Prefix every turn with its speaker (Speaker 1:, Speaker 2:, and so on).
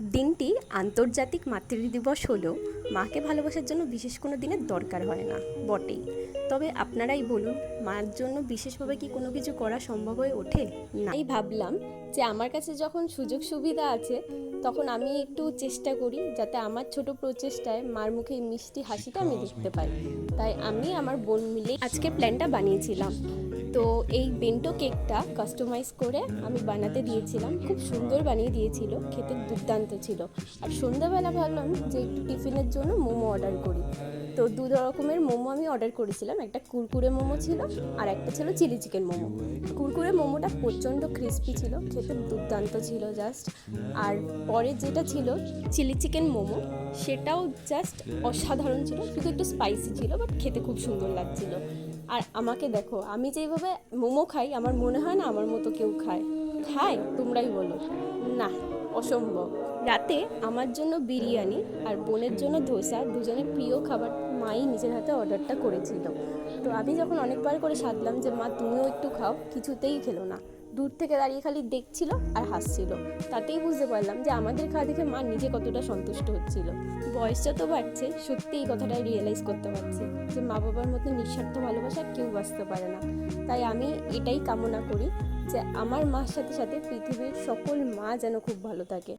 Speaker 1: দিনটি আন্তর্জাতিক মাতৃদিবস হলেও মাকে ভালোবাসার জন্য বিশেষ কোনো দিনের দরকার হয় না বটেই। তবে আপনারাই বলুন, মার জন্য বিশেষভাবে কি কোনো কিছু করা সম্ভব হয়ে ওঠে? না। এই ভাবলাম যে আমার কাছে যখন সুযোগ সুবিধা আছে, তখন আমি একটু চেষ্টা করি যাতে আমার ছোট প্রচেষ্টায় মার মুখে মিষ্টি হাসিটা আমি দেখতে পাই। তাই আমি আমার বোন মিলে আজকে প্ল্যানটা বানিয়েছিলাম। তো এই বেন্টো কেকটা কাস্টমাইজ করে আমি বানাতে দিয়েছিলাম। খুব সুন্দর বানিয়ে দিয়েছিল, খেতে দুর্দান্ত ছিল। আর সন্ধ্যাবেলা ভাবলাম যে একটু টিফিনের জন্য মোমো অর্ডার করি। তো দু রকমের মোমো আমি অর্ডার করেছিলাম। একটা কুরকুরে মোমো ছিল আর একটা ছিল চিলি চিকেন মোমো। কুরকুরে মোমোটা প্রচণ্ড ক্রিস্পি ছিল, খেতে দুর্দান্ত ছিল জাস্ট আর পরে যেটা ছিল চিলি চিকেন মোমো, সেটাও জাস্ট অসাধারণ ছিল, শুধু একটু স্পাইসি ছিল বাট খেতে খুব সুন্দর লাগছিল। আর আমাকে দেখো, আমি যেইভাবে মোমো খাই, আমার মনে হয় না আমার মতো কেউ খায়। খায়, তোমরাই বলো। না, অসম্ভব। রাতে আমার জন্য বিরিয়ানি আর বোনের জন্য ধোসা দুজনের প্রিয় খাবার মাই নিজের হাতে অর্ডারটা করেছিল। তো আমি যখন অনেকবার করে সাধলাম যে, মা, তুমিও একটু খাও, কিছুতেই খেলো না। দূর থেকে দাঁড়িয়ে খালি দেখছিল আর হাসছিল। তাতেই বুঝতে পারলাম যে, আমাদের খাওয়া দেখে মা নিজে কতটা সন্তুষ্ট হচ্ছিল। বয়স যত বাড়ছে সত্যি এই কথাটা রিয়েলাইজ করতে পারছি যে মা বাবার মতো নিঃস্বার্থ ভালোবাসা কেউ বাঁচতে পারে না। তাই আমি এটাই কামনা করি যে আমার মার সাথে সাথে পৃথিবীর সকল মা যেন খুব ভালো থাকে।